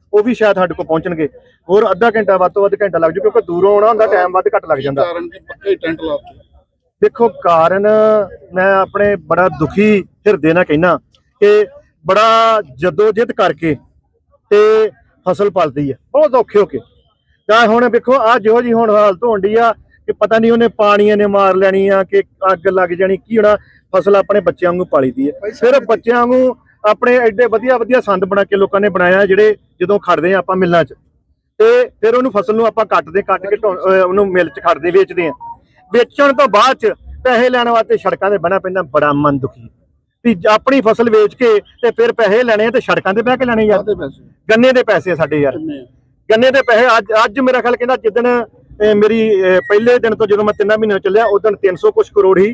ਉਹ ਵੀ ਸ਼ਾਇਦ ਸਾਡੇ ਕੋਲ ਪਹੁੰਚਣਗੇ। ਹੋਰ ਅੱਧਾ ਘੰਟਾ ਵੱਧ ਤੋਂ ਵੱਧ ਘੰਟਾ ਲੱਗ ਜੂ ਕਿਉਂਕਿ ਦੂਰੋਂ ਆਉਣਾ ਹੁੰਦਾ ਟਾਈਮ ਵੱਧ ਘੱਟ ਲੱਗ ਜਾਂਦਾ। ਕਾਰਨ ਕਿ? ਪੱਕੇ ਟੈਂਟ ਲਾਤੇ। ਦੇਖੋ ਕਾਰਨ ਮੈਂ ਆਪਣੇ ਬੜਾ ਦੁਖੀ ਹਿਰਦੇ ਨਾਲ ਕਹਿਣਾ ਕਿ ਬੜਾ ਜਦੋਜਹਿਦ ਕਰਕੇ ਤੇ ਫਸਲ ਪਲਦੀ ਹੈ ਬਹੁਤ ਔਖੇ ਹੋ ਕੇ। ਤਾਂ ਹੁਣ ਵੇਖੋ ਆ ਜਿਹੋ ਜੀ ਹੁਣ ਹਾਲਤ ਹੋਣ ਆ ਕਿ ਪਤਾ ਨਹੀਂ ਉਹਨੇ ਪਾਣੀਆਂ ਨੇ ਮਾਰ ਲੈਣੀ ਆ ਕਿ ਅੱਗ ਲੱਗ ਜਾਣੀ ਕੀ ਹੋਣਾ। ਫਸਲ ਆਪਣੇ ਬੱਚਿਆਂ ਵਾਂਗੂ ਪਾਲੀ ਦੀ ਹੈ ਸਿਰਫ ਬੱਚਿਆਂ ਵਾਂਗੂ ਆਪਣੇ ਐਡੇ ਵਧੀਆ ਵਧੀਆ ਸੰਦ ਬਣਾ ਕੇ ਲੋਕਾਂ ਨੇ ਬਣਾਇਆ ਜਿਹੜੇ ਜਦੋਂ ਖੜਦੇ ਆ ਆਪਾਂ ਮਿੱਲਾਂ 'ਚ। ਤੇ ਫਿਰ ਉਹਨੂੰ ਫਸਲ ਨੂੰ ਆਪਾਂ ਕੱਟਦੇ ਕੱਟ ਕੇ ਉਹਨੂੰ ਮਿਲ 'ਚ ਖੜਦੇ ਵੇਚਦੇ ਆ। ਵੇਚਣ ਤੋਂ ਬਾਅਦ 'ਚ ਪੈਸੇ ਲੈਣ ਵਾਸਤੇ ਸੜਕਾਂ ਤੇ ਬਣਾ ਪੈਂਦਾ ਬੜਾ ਮਨ ਦੁਖੀ। ਵੀ ਆਪਣੀ ਫਸਲ ਵੇਚ ਕੇ ਤੇ ਫਿਰ ਪੈਸੇ ਲੈਣੇ ਤੇ ਸੜਕਾਂ ਤੇ ਬਹਿ ਕੇ ਲੈਣੇ ਯਾਰ। ਗੰਨੇ ਦੇ ਪੈਸੇ ਸਾਡੇ ਯਾਰ? ਗੰਨੇ ਦੇ ਪੈਸੇ ਅੱਜ ਅੱਜ ਮੇਰਾ ਖਿਆਲ ਕਹਿੰਦਾ ਜਿੱਦਣ ਮੇਰੀ ਪਹਿਲੇ ਦਿਨ ਤੋਂ ਜਦੋਂ ਮੈਂ ਤਿੰਨਾਂ ਮਹੀਨਿਆਂ ਚੱਲਿਆ ਉਦੋਂ 300 ਕੁਛ ਕਰੋੜ ਹੀ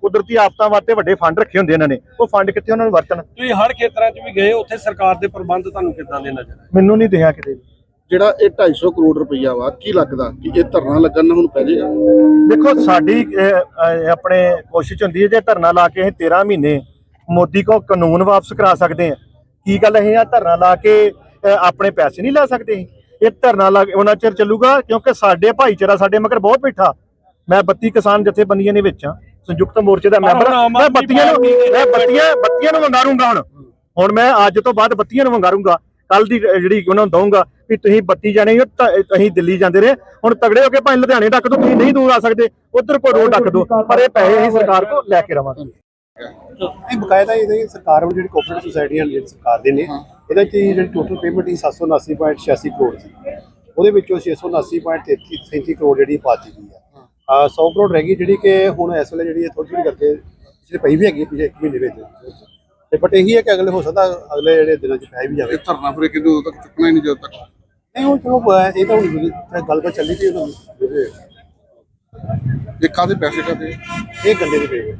ਕੁਦਰਤੀ ਆਫਤਾਂ ਵਾਸਤੇ ਵੱਡੇ ਫੰਡ ਰੱਖੇ ਹੁੰਦੇ ਇਹਨਾਂ ਨੇ। ਉਹ ਫੰਡ ਕਿੱਥੇ ਉਹਨਾਂ ਨੂੰ ਵਰਤਣ? ਤੁਸੀਂ ਹਰ ਖੇਤਰਾਂ 'ਚ ਵੀ ਗਏ ਉੱਥੇ ਸਰਕਾਰ ਦੇ ਪ੍ਰਬੰਧ ਤੁਹਾਨੂੰ ਕਿੱਦਾਂ ਦੇ ਨਜ਼ਰ ਆਏ? ਮੈਨੂੰ ਨਹੀਂ ਦਿਆ ਕਿਤੇ ਵੀ। ਜਿਹੜਾ ਇਹ 250 ਕਰੋੜ ਰੁਪਈਆ ਵਾ ਕੀ ਲੱਗਦਾ ਕਿ ਇਹ ਧਰਨਾ ਲੱਗਣ ਨਾਲ ਹੁਣ ਪੈ ਜਾਏਗਾ? ਦੇਖੋ ਸਾਡੀ ਆਪਣੇ ਕੋਸ਼ਿਸ਼ ਹੁੰਦੀ ਹੈ ਜੇ ਧਰਨਾ ਲਾ ਕੇ ਅਸੀਂ 13 ਮਹੀਨੇ ਮੋਦੀ ਕੋ ਕਾਨੂੰਨ ਵਾਪਸ ਕਰਾ ਸਕਦੇ ਆ ਕੀ ਗੱਲ ਇਹ ਆ? ਧਰਨਾ ਲਾ ਕੇ ਆਪਣੇ ਪੈਸੇ ਨਹੀਂ ਲੈ ਸਕਦੇ? ਇਹ ਧਰਨਾ ਲਾ ਕੇ ਉਹਨਾਂ ਚਿਰ ਚੱਲੂਗਾ ਕਿਉਂਕਿ ਸਾਡੇ ਭਾਈਚਾਰਾ ਸਾਡੇ ਮਗਰ ਬਹੁਤ ਬੈਠਾ। ਮੈਂ 32 ਕਿਸਾਨ ਜਥੇਬੰਦੀਆਂ ਦੇ ਵਿੱਚ ਆ ਸੰਯੁਕਤ ਮੋਰਚੇ ਦਾ ਮੈਂਬਰ ਮੈਂ ਬੱਤੀਆਂ ਨੂੰ ਮੈਂ ਬੱਤੀਆਂ ਬੱਤੀਆਂ ਨੂੰ ਵੰਗਾਰੂੰਗਾ ਹੁਣ। ਹੁਣ ਮੈਂ ਅੱਜ ਤੋਂ ਬਾਅਦ ਬੱਤੀਆਂ ਨੂੰ ਵੰਗਾਰੂੰਗਾ। ਕੱਲ ਦੀ ਜਿਹੜੀ ਉਹਨਾਂ ਨੂੰ ਦਊਂਗਾ ਵੀ ਤੁਸੀਂ ਬੱਤੀ ਜਾਣੇ ਹੋ ਤਾਂ ਅਸੀਂ ਦਿੱਲੀ ਜਾਂਦੇ ਰਹੇ ਹੁਣ ਤਗੜੇ ਹੋ ਕੇ ਭਾਵੇਂ ਲੁਧਿਆਣੇ ਡੱਕ ਦੋ ਤੁਸੀਂ ਨਹੀਂ ਦੂਰ ਆ ਸਕਦੇ। ਉਧਰ ਕੋਈ ਰੋਡ ਡੱਕ ਦੋ ਪਰ ਇਹ ਪੈਸੇ ਅਸੀਂ ਸਰਕਾਰ ਕੋਲ ਲੈ ਕੇ ਰਵਾਂਗੇ। ਇਹ ਬਕਾਇਦਾ ਇਹਦੇ ਸਰਕਾਰ ਵੱਲੋਂ ਜਿਹੜੀ ਕੋਆਪਰੇਟਿਵ ਸੁਸਾਇਟੀਆਂ ਨੇ ਸਰਕਾਰ ਦੇ ਨੇ ਇਹਦੇ ਚ ਜਿਹੜੀ ਟੋਟਲ ਪੇਮੈਂਟ ਹੀ 779.86 ਕਰੋੜ ਸੀ। ਉਹਦੇ ਵਿੱਚੋਂ 679.33 ਕਰੋੜ ਜਿਹੜੀ ਪਾ ਚੁੱਕੀ ਹੈ ਆ। 100 ਕਰੋੜ ਰਹਿ ਗਈ ਜਿਹੜੀ ਕਿ ਹੁਣ ਇਸ ਵੇਲੇ ਜਿਹੜੀ ਥੋੜੀ ਥੋੜੀ ਕਰਕੇ ਪਿਛਲੇ ਪਈ ਵੀ ਹੈਗੀ ਪਿਛਲੇ ਇੱਕ ਮਹੀਨੇ ਵਿੱਚ। ਤੇ ਬਟ ਇਹੀ ਹੈ ਕਿ ਅਗਲੇ ਹੋ ਸਕਦਾ ਅਗਲੇ ਜਿਹੜੇ ਦਿਨਾਂ ਚ ਪੈ ਵੀ ਜਾਵੇ। ਇਹ ਧਰਨਾ ਫਿਰ ਕਿਦੋਂ ਤੱਕ ਚੁੱਕਣਾ ਹੀ ਨਹੀਂ ਜਦੋਂ ਤੱਕ। ਨਹੀਂ ਹੁਣ ਚਲੋ ਇਹ ਤਾਂ ਹੁਣ ਜਿਹੜੀ ਗੱਲਬਾਤ ਚੱਲੀ ਨੂੰ ਇਹ ਕਾਹਦੇ ਪੈਸੇ ਕਾਹਦੇ ਇਹ ਗੱਲੇ ਦੇ ਪਏ।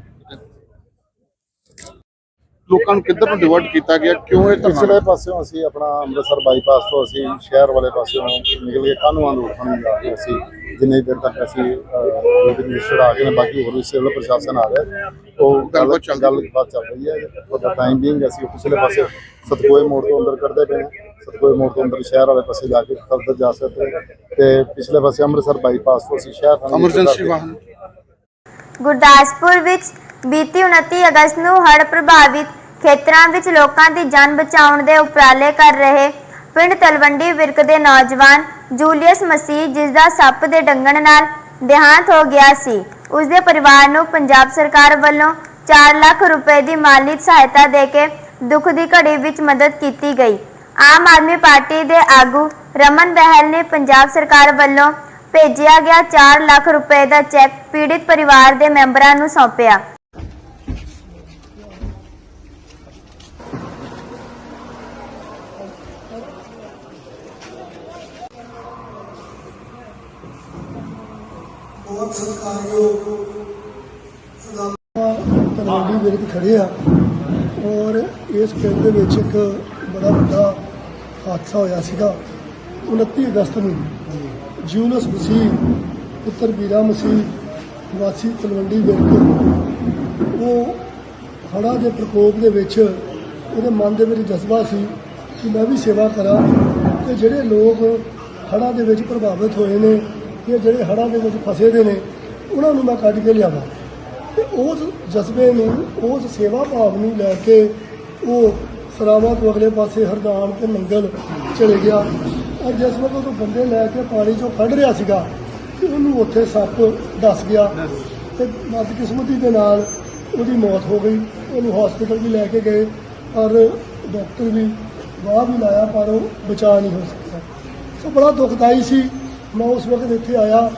ਲੋਕਾਂ ਨੂੰ ਕਿੱਧਰ ਨੂੰ ਡਿਵਰਟ ਕੀਤਾ ਗਿਆ? ਕਿਉਂ ਇਹ ਪਿਛਲੇ ਪਾਸਿਓਂ ਅਸੀਂ ਆਪਣਾ ਅੰਮ੍ਰਿਤਸਰ ਬਾਈਪਾਸ ਤੋਂ ਅਸੀਂ ਸ਼ਹਿਰ ਵਾਲੇ ਪਾਸਿਓਂ ਨਿਕਲ ਕੇ ਕਾਨੂੰਨ ਰੋਡ ਤੋਂ ਜਾ ਕੇ ਅਸੀਂ ਜਿੰਨੇ ਦੇਰ ਤੱਕ ਅਸੀਂ ਮਿਨਿਸਟਰ ਆ ਗਏ ਨੇ ਬਾਕੀ ਹੋਰ ਵੀ ਸਿਵਲ ਪ੍ਰਸ਼ਾਸਨ ਆ ਗਿਆ ਉਹ ਗੱਲ ਗੱਲਬਾਤ ਚੱਲ ਰਹੀ ਗੱਲ ਬਾਤ ਚੱਲ ਰਹੀ ਹੈ। ਉਹਦਾ ਟਾਈਮ ਬੀਇੰਗ ਅਸੀਂ ਪਿਛਲੇ ਪਾਸੇ ਸਤਗੋਏ ਮੋੜ ਤੋਂ ਅੰਦਰ ਕਰਦੇ ਪਏ ਹਾਂ। ਸਤਗੋਏ ਮੋੜ ਤੋਂ ਅੰਦਰ ਸ਼ਹਿਰ ਵਾਲੇ ਪਾਸੇ ਜਾ ਕੇ ਫਰਦਰ ਜਾ ਸਕਦੇ ਤੇ ਪਿਛਲੇ ਪਾਸੇ ਅੰਮ੍ਰਿਤਸਰ ਬਾਈਪਾਸ ਤੋਂ ਅਸੀਂ ਸ਼ਹਿਰ ਐਮਰਜੈਂਸੀ ਵਾਹਨ। ਗੁਰਦਾਸਪੁਰ ਵਿੱਚ ਬੀਤੀ 29 ਅਗਸਤ ਨੂੰ ਹੜ੍ਹ ਪ੍ਰਭਾਵਿਤ ਖੇਤਰਾਂ ਵਿੱਚ ਲੋਕਾਂ ਦੀ ਜਾਨ ਬਚਾਉਣ ਦੇ ਉਪਰਾਲੇ ਕਰ ਰਹੇ ਪਿੰਡ ਤਲਵੰਡੀ ਵਿਰਕ ਦੇ ਨੌਜਵਾਨ ਜੂਲੀਅਸ ਮਸੀਹ ਜਿਸ ਦਾ ਸੱਪ ਦੇ ਡੰਗਣ ਨਾਲ ਦੇਹਾਂਤ ਹੋ ਗਿਆ ਸੀ। ਉਸ ਦੇ ਪਰਿਵਾਰ ਨੂੰ ਪੰਜਾਬ ਸਰਕਾਰ ਵੱਲੋਂ 4 ਲੱਖ ਰੁਪਏ ਦੀ ਮਾਲੀ ਸਹਾਇਤਾ ਦੇ ਕੇ ਦੁੱਖ ਦੀ ਘੜੀ ਵਿੱਚ ਮਦਦ ਕੀਤੀ ਗਈ। ਆਮ ਆਦਮੀ ਪਾਰਟੀ ਦੇ ਆਗੂ ਰਮਨ ਬਹਿਲ ਨੇ ਪੰਜਾਬ ਸਰਕਾਰ ਵੱਲੋਂ ਭੇਜਿਆ ਗਿਆ 4 ਲੱਖ ਰੁਪਏ ਦਾ ਚੈੱਕ ਪੀੜਿਤ ਪਰਿਵਾਰ ਦੇ ਮੈਂਬਰਾਂ ਨੂੰ ਸੌਂਪਿਆ। ਸਤਿਕਾਰਯੋਗ ਤਲਵੰਡੀ ਵਿਰਕ ਖੜੇ ਆ ਔਰ ਇਸ ਪਿੰਡ ਦੇ ਵਿੱਚ ਇੱਕ ਬੜਾ ਵੱਡਾ ਹਾਦਸਾ ਹੋਇਆ ਸੀਗਾ 29 ਅਗਸਤ ਨੂੰ। ਜੂਨਸ ਮਸੀਹ, ਪੁੱਤਰ ਵੀਰਾ ਮਸੀਹ, ਵਾਸੀ ਤਲਵੰਡੀ ਵਿਰਕ ਉਹ ਹੜ੍ਹਾਂ ਦੇ ਪ੍ਰਕੋਪ ਦੇ ਵਿੱਚ ਉਹਦੇ ਮਨ ਦੇ ਵਿੱਚ ਜਜ਼ਬਾ ਸੀ ਕਿ ਮੈਂ ਵੀ ਸੇਵਾ ਕਰਾਂ ਤੇ ਜਿਹੜੇ ਲੋਕ ਹੜ੍ਹਾਂ ਦੇ ਵਿੱਚ ਪ੍ਰਭਾਵਿਤ ਹੋਏ ਨੇ ਕਿ ਜਿਹੜੇ ਹੜ੍ਹਾਂ ਦੇ ਵਿੱਚ ਫਸੇ ਦੇ ਨੇ, ਉਹਨਾਂ ਨੂੰ ਮੈਂ ਕੱਢ ਕੇ ਲਿਆਵਾਂ। ਤੇ ਉਸ ਜਜ਼ਬੇ ਨੂੰ, ਉਸ ਸੇਵਾ ਭਾਵ ਨੂੰ ਲੈ ਕੇ ਉਹ ਸਰਾਵਾਂ ਤੋਂ ਅਗਲੇ ਪਾਸੇ ਹਰਦਾਨ ਤੇ ਮੰਗਲ ਚਲੇ ਗਿਆ। ਔਰ ਜਿਸ ਵਕਤ ਉਹ ਬੰਦੇ ਲੈ ਕੇ ਪਾਣੀ ਚੋਂ ਕੱਢ ਰਿਹਾ ਸੀਗਾ ਤੇ ਉਹਨੂੰ ਉੱਥੇ ਸੱਪ ਦੱਸ ਗਿਆ ਤੇ ਬਦਕਿਸਮਤੀ ਦੇ ਨਾਲ ਉਹਦੀ ਮੌਤ ਹੋ ਗਈ। ਉਹਨੂੰ ਹਸਪੀਟਲ ਵੀ ਲੈ ਕੇ ਗਏ ਔਰ ਡਾਕਟਰ ਵੀ ਵਾਹ ਵੀ ਲਾਇਆ, ਪਰ ਉਹ ਬਚਾ ਨਹੀਂ ਹੋ ਸਕਿਆ। ਸੋ ਬੜਾ ਦੁਖਦਾਈ ਸੀ। ਮੈਂ ਉਸ ਵਕਤ ਇੱਥੇ ਆਇਆ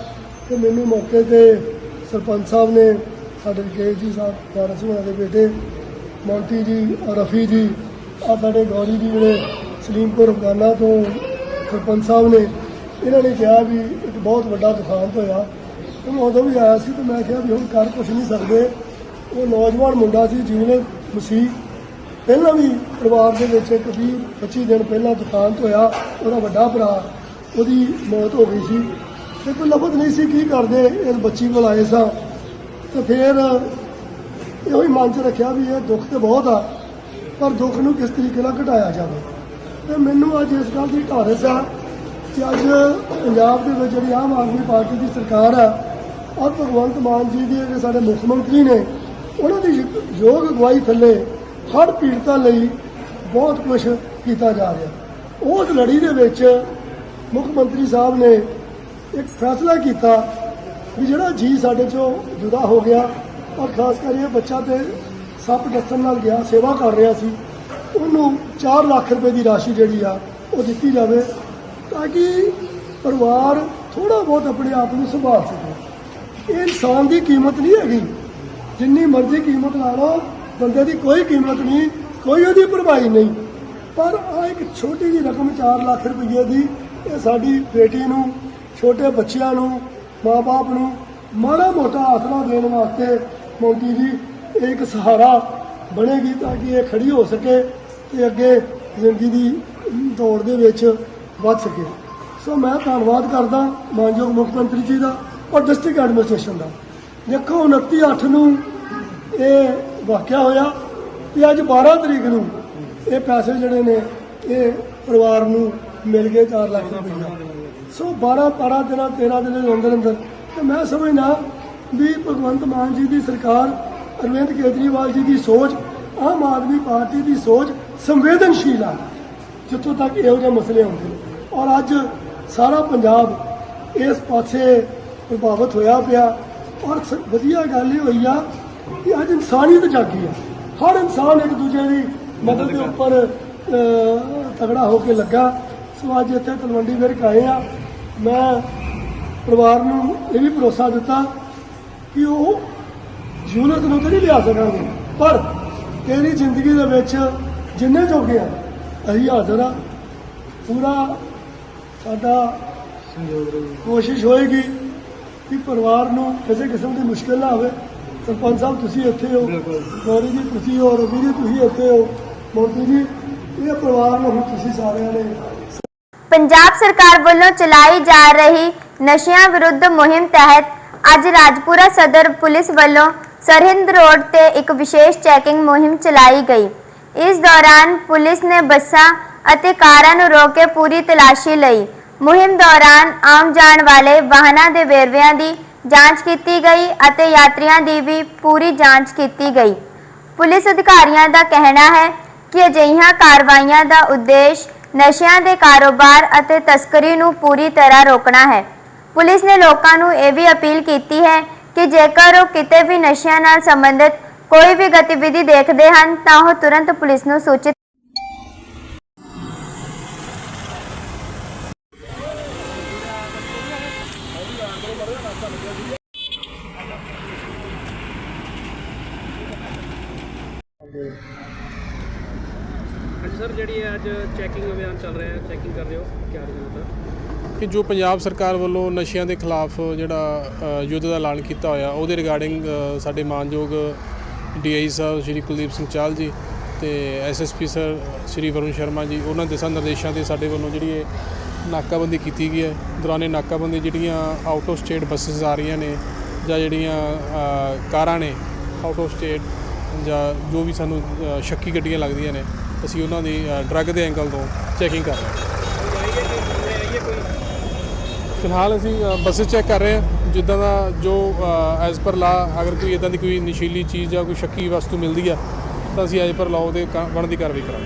ਤੇ ਮੈਨੂੰ ਮੌਕੇ ਤੇ ਸਰਪੰਚ ਸਾਹਿਬ ਨੇ ਸਾਡੇ ਵਿਕੇਸ਼ ਜੀ ਸਾਹਿਬ ਦਾਰਾ ਸਿੰਘ ਦੇ ਬੇਟੇ, ਮੌਂਟੀ ਜੀ, ਰਫੀ ਜੀ ਆ ਸਾਡੇ ਗੌਰੀ ਜੀ ਜਿਹੜੇ ਸਲੀਮਪੁਰ ਅਫਗਾਨਾ ਤੋਂ ਸਰਪੰਚ ਸਾਹਿਬ ਨੇ, ਇਹਨਾਂ ਨੇ ਕਿਹਾ ਵੀ ਇੱਕ ਬਹੁਤ ਵੱਡਾ ਦੁਖਾਂਤ ਹੋਇਆ। ਤੇ ਮੈਂ ਉਦੋਂ ਵੀ ਆਇਆ ਸੀ ਤੇ ਮੈਂ ਕਿਹਾ ਵੀ ਹੁਣ ਕਰ ਕੁਛ ਨਹੀਂ ਸਕਦੇ। ਉਹ ਨੌਜਵਾਨ ਮੁੰਡਾ ਸੀ, ਜਿਹਨੇ ਮਸੀਹ ਪਹਿਲਾਂ ਵੀ ਪਰਿਵਾਰ ਦੇ ਵਿੱਚ ਇੱਕ 20 25 ਦਿਨ ਪਹਿਲਾਂ ਦੁਕਾਨ ਹੋਇਆ ਉਹਦਾ ਵੱਡਾ ਭਰਾ ਉਹਦੀ ਮੌਤ ਹੋ ਗਈ ਸੀ। ਤੇ ਕੋਈ ਲਫ਼ਜ਼ ਨਹੀਂ ਸੀ ਕੀ ਕਰਦੇ ਇਸ ਬੱਚੀ ਕੋਲ ਆਏ ਸਾਂ। ਤੇ ਫਿਰ ਇਹੋ ਹੀ ਮਨ 'ਚ ਰੱਖਿਆ ਵੀ ਇਹ ਦੁੱਖ ਤੇ ਬਹੁਤ ਆ, ਪਰ ਦੁੱਖ ਨੂੰ ਕਿਸ ਤਰੀਕੇ ਨਾਲ ਘਟਾਇਆ ਜਾਵੇ। ਤੇ ਮੈਨੂੰ ਅੱਜ ਇਸ ਗੱਲ ਦੀ ਢਾਰਸ ਆ ਕਿ ਅੱਜ ਪੰਜਾਬ ਦੇ ਵਿੱਚ ਜਿਹੜੀ ਆਮ ਆਦਮੀ ਪਾਰਟੀ ਦੀ ਸਰਕਾਰ ਆ ਔਰ ਭਗਵੰਤ ਮਾਨ ਜੀ ਦੇ ਜਿਹੜੇ ਸਾਡੇ ਮੁੱਖ ਮੰਤਰੀ ਨੇ, ਉਹਨਾਂ ਦੀ ਯੋਗ ਅਗਵਾਈ ਥੱਲੇ ਹਰ ਪੀੜਤਾਂ ਲਈ ਬਹੁਤ ਕੁਝ ਕੀਤਾ ਜਾ ਰਿਹਾ। ਉਸ ਲੜੀ ਦੇ ਵਿੱਚ ਮੁੱਖ ਮੰਤਰੀ ਸਾਹਿਬ ਨੇ ਇੱਕ ਫੈਸਲਾ ਕੀਤਾ ਵੀ ਜਿਹੜਾ ਜੀ ਸਾਡੇ ਚੋਂ ਜੁਦਾ ਹੋ ਗਿਆ, ਔਰ ਖਾਸ ਕਰ ਇਹ ਬੱਚਾ ਤੇ ਸੱਪ ਦੱਸਣ ਨਾਲ ਗਿਆ, ਸੇਵਾ ਕਰ ਰਿਹਾ ਸੀ, ਉਹਨੂੰ 4 ਲੱਖ ਰੁਪਏ ਦੀ ਰਾਸ਼ੀ ਜਿਹੜੀ ਆ, ਉਹ ਦਿੱਤੀ ਜਾਵੇ ਤਾਂ ਕਿ ਪਰਿਵਾਰ ਥੋੜਾ ਬਹੁਤ ਆਪਣੇ ਆਪ ਨੂੰ ਸੰਭਾਲ ਸਕੇ। ਇਹ ਇਨਸਾਨ ਦੀ ਕੀਮਤ ਨਹੀਂ ਹੈਗੀ। ਜਿੰਨੀ ਮਰਜ਼ੀ ਕੀਮਤ ਲਾ ਲਓ, ਬੰਦੇ ਦੀ ਕੋਈ ਕੀਮਤ ਨਹੀਂ, ਕੋਈ ਉਹਦੀ ਭਰਵਾਈ ਨਹੀਂ। ਪਰ ਆ ਇੱਕ ਛੋਟੀ ਜਿਹੀ ਰਕਮ 4 ਲੱਖ ਰੁਪਏ ਦੀ ਇਹ ਸਾਡੀ ਬੇਟੀ ਨੂੰ, ਛੋਟੇ ਬੱਚਿਆਂ ਨੂੰ ਮਾਪੇ ਨੂੰ ਮਾੜਾ ਮੋਟਾ ਆਸਰਾ ਦੇਣ ਵਾਸਤੇ ਮੋਦੀ ਜੀ ਇਹ ਇੱਕ ਸਹਾਰਾ ਬਣੇਗੀ ਤਾਂ ਕਿ ਇਹ ਖੜੀ ਹੋ ਸਕੇ ਤੇ ਅੱਗੇ ਜ਼ਿੰਦਗੀ ਦੀ ਦੌੜ ਦੇ ਵਿੱਚ ਵੱਧ ਸਕੇ। ਸੋ ਮੈਂ ਧੰਨਵਾਦ ਕਰਦਾ ਮਾਨਯੋਗ ਮੁੱਖ ਮੰਤਰੀ ਜੀ ਦਾ ਔਰ ਡਿਸਟ੍ਰਿਕਟ ਐਡਮਿਨਿਸਟ੍ਰੇਸ਼ਨ ਦਾ। ਦੇਖੋ 29 8 ਨੂੰ ਇਹ ਵਾਕਿਆ ਹੋਇਆ ਤੇ ਅੱਜ 12 ਤਰੀਕ ਨੂੰ ਇਹ ਪੈਸੇ ਜਿਹੜੇ ਨੇ ਇਹ ਪਰਿਵਾਰ ਨੂੰ ਮਿਲ ਗਏ 4 ਲੱਖ ਰੁਪਏ ਸੋ 12 12 ਦਿਨਾਂ 13 ਦਿਨਾਂ ਦੇ ਅੰਦਰ ਅੰਦਰ ਤੇ ਮੈਂ ਸਮਝਦਾ ਵੀ ਭਗਵੰਤ ਮਾਨ ਜੀ ਦੀ ਸਰਕਾਰ ਅਰਵਿੰਦ ਕੇਜਰੀਵਾਲ ਜੀ ਦੀ ਸੋਚ ਆਮ ਆਦਮੀ ਪਾਰਟੀ ਦੀ ਸੋਚ ਸੰਵੇਦਨਸ਼ੀਲ ਆ ਜਿੱਥੋਂ ਤੱਕ ਇਹੋ ਜਿਹੇ ਮਸਲੇ ਆਉਂਦੇ ਨੇ। ਔਰ ਅੱਜ ਸਾਰਾ ਪੰਜਾਬ ਇਸ ਪਾਸੇ ਪ੍ਰਭਾਵਿਤ ਹੋਇਆ ਪਿਆ। ਔਰ ਸ- ਵਧੀਆ ਗੱਲ ਇਹ ਹੋਈ ਆ ਕਿ ਅੱਜ ਇਨਸਾਨੀਅਤ ਜਾਗੀ ਆ। ਹਰ ਇਨਸਾਨ ਇੱਕ ਦੂਜੇ ਦੀ ਮਦਦ ਦੇ ਉੱਪਰ ਅਹ, ਤਗੜਾ ਹੋ ਕੇ ਲੱਗਾ। ਸੋ ਅੱਜ ਇੱਥੇ ਤਲਵੰਡੀ ਵਿਰਕ ਆਏ ਆ। ਮੈਂ ਪਰਿਵਾਰ ਨੂੰ ਇਹ ਵੀ ਭਰੋਸਾ ਦਿੱਤਾ ਕਿ ਉਹ ਜੂਨਤ ਨੂੰ ਤਾਂ ਨਹੀਂ ਲਿਆ ਸਕਾਂਗੇ ਪਰ ਤੇਰੀ ਜ਼ਿੰਦਗੀ ਦੇ ਵਿੱਚ ਜਿੰਨੇ ਜੋਗੇ ਆ ਅਸੀਂ ਹਾਜ਼ਰ ਆ। ਪੂਰਾ ਸਾਡਾ ਕੋਸ਼ਿਸ਼ ਹੋਏਗੀ ਕਿ ਪਰਿਵਾਰ ਨੂੰ ਕਿਸੇ ਕਿਸਮ ਦੀ ਮੁਸ਼ਕਲ ਨਾ ਆਵੇ। ਸਰਪੰਚ ਸਾਹਿਬ ਤੁਸੀਂ ਇੱਥੇ ਹੋ। ਗੌਰੀ ਜੀ ਤੁਸੀਂ ਹੋ। ਰਵੀ ਜੀ ਤੁਸੀਂ ਇੱਥੇ ਹੋ। ਮੋਦੀ ਜੀ ਇਹ ਪਰਿਵਾਰ ਨੂੰ ਤੁਸੀਂ ਸਾਰਿਆਂ ਨੇ ਪੰਜਾਬ ਸਰਕਾਰ ਵੱਲੋਂ ਚਲਾਈ ਜਾ ਰਹੀ ਨਸ਼ਿਆਂ ਵਿਰੁੱਧ ਮੁਹਿੰਮ ਤਹਿਤ ਅੱਜ ਰਾਜਪੁਰਾ ਸਦਰ ਪੁਲਿਸ ਵੱਲੋਂ ਸਰਹਿੰਦ ਰੋਡ ਤੇ ਇੱਕ ਵਿਸ਼ੇਸ਼ ਚੈਕਿੰਗ ਮੁਹਿੰਮ ਚਲਾਈ ਗਈ। ਇਸ ਦੌਰਾਨ ਪੁਲਿਸ ਨੇ ਬੱਸਾਂ ਅਤੇ ਕਾਰਾਂ ਨੂੰ ਰੋਕ ਕੇ ਪੂਰੀ ਤਲਾਸ਼ੀ ਲਈ। ਮੁਹਿੰਮ ਦੌਰਾਨ ਆਮ ਜਾਣ ਵਾਲੇ ਵਾਹਨਾਂ ਦੇ ਵੇਰਵਿਆਂ ਦੀ ਜਾਂਚ ਕੀਤੀ ਗਈ ਅਤੇ ਯਾਤਰੀਆਂ ਦੀ ਵੀ ਪੂਰੀ ਜਾਂਚ ਕੀਤੀ ਗਈ। ਪੁਲਿਸ ਅਧਿਕਾਰੀਆਂ ਦਾ ਕਹਿਣਾ ਹੈ ਕਿ ਅਜਿਹੀਆਂ ਕਾਰਵਾਈਆਂ ਦਾ ਉਦੇਸ਼ ਨਸ਼ਿਆਂ ਦੇ ਕਾਰੋਬਾਰ ਅਤੇ ਤਸਕਰੀ ਨੂੰ ਪੂਰੀ ਤਰ੍ਹਾਂ ਰੋਕਣਾ ਹੈ। ਪੁਲਿਸ ਨੇ ਲੋਕਾਂ ਨੂੰ ਇਹ ਵੀ ਅਪੀਲ ਕੀਤੀ ਹੈ ਕਿ ਜੇਕਰ ਉਹ ਕਿਤੇ ਵੀ ਨਸ਼ਿਆਂ ਨਾਲ ਸੰਬੰਧਿਤ ਕੋਈ ਵੀ ਗਤੀਵਿਧੀ ਦੇਖਦੇ ਹਨ, ਤਾਂ ਉਹ ਤੁਰੰਤ ਪੁਲਿਸ ਨੂੰ ਸੂਚਿਤ ਅੱਜ ਚੈਕਿੰਗ ਅਭਿਆਨ ਚੱਲ ਰਿਹਾ ਹੈ ਚੈਕਿੰਗ ਕਰ ਰਹੇ ਹੋ, ਕੀ ਰਿਜ਼ਲਟ ਹੈ ਕਿ ਜੋ ਪੰਜਾਬ ਸਰਕਾਰ ਵੱਲੋਂ ਨਸ਼ਿਆਂ ਦੇ ਖਿਲਾਫ ਜਿਹੜਾ ਯੁੱਧ ਦਾ ਐਲਾਨ ਕੀਤਾ ਹੋਇਆ, ਉਹਦੇ ਰਿਗਾਰਡਿੰਗ ਸਾਡੇ ਮਾਨਯੋਗ ਡੀਆਈ ਸਾਹਿਬ ਸ਼੍ਰੀ ਕੁਲਦੀਪ ਸਿੰਘ ਚਾਲ ਜੀ ਤੇ ਐਸਐਸਪੀ ਸਰ ਸ਼੍ਰੀ ਵਰੁਣ ਸ਼ਰਮਾ ਜੀ, ਉਹਨਾਂ ਦਿਸ਼ਾ ਨਿਰਦੇਸ਼ਾਂ 'ਤੇ ਸਾਡੇ ਵੱਲੋਂ ਜਿਹੜੀ ਇਹ ਨਾਕਾਬੰਦੀ ਕੀਤੀ ਗਈ ਹੈ। ਦੌਰਾਨੇ ਨਾਕਾਬੰਦੀ ਜਿਹੜੀਆਂ ਆਊਟ ਆਫ ਸਟੇਟ ਬੱਸਸ ਆ ਰਹੀਆਂ ਨੇ, ਜਾਂ ਜਿਹੜੀਆਂ ਕਾਰਾਂ ਨੇ ਆਊਟ ਆਫ ਸਟੇਟ ਜਾਂ ਜੋ ਵੀ ਸਾਨੂੰ ਸ਼ੱਕੀ ਗੱਡੀਆਂ ਲੱਗਦੀਆਂ ਨੇ ਅਸੀਂ ਉਹਨਾਂ ਦੀ ਡਰੱਗ ਦੇ ਐਂਗਲ ਤੋਂ ਚੈਕਿੰਗ ਕਰ ਰਹੇ ਹਾਂ। ਫਿਲਹਾਲ ਅਸੀਂ ਬੱਸਸ ਚੈੱਕ ਕਰ ਰਹੇ ਹਾਂ, ਜਿੱਦਾਂ ਦਾ ਜੋ ਐਜ਼ ਪਰ ਲਾ ਅਗਰ ਕੋਈ ਇਦਾਂ ਦੀ ਕੋਈ ਨਸ਼ੀਲੀ ਚੀਜ਼ ਜਾਂ ਕੋਈ ਸ਼ੱਕੀ ਵਸਤੂ ਮਿਲਦੀ ਆ, ਤਾਂ ਅਸੀਂ ਐਜ਼ ਪਰ ਲਾਅ ਉਹਦੇ ਕਾ- ਬਣਦੀ ਕਾਰਵਾਈ ਕਰਾਂਗੇ।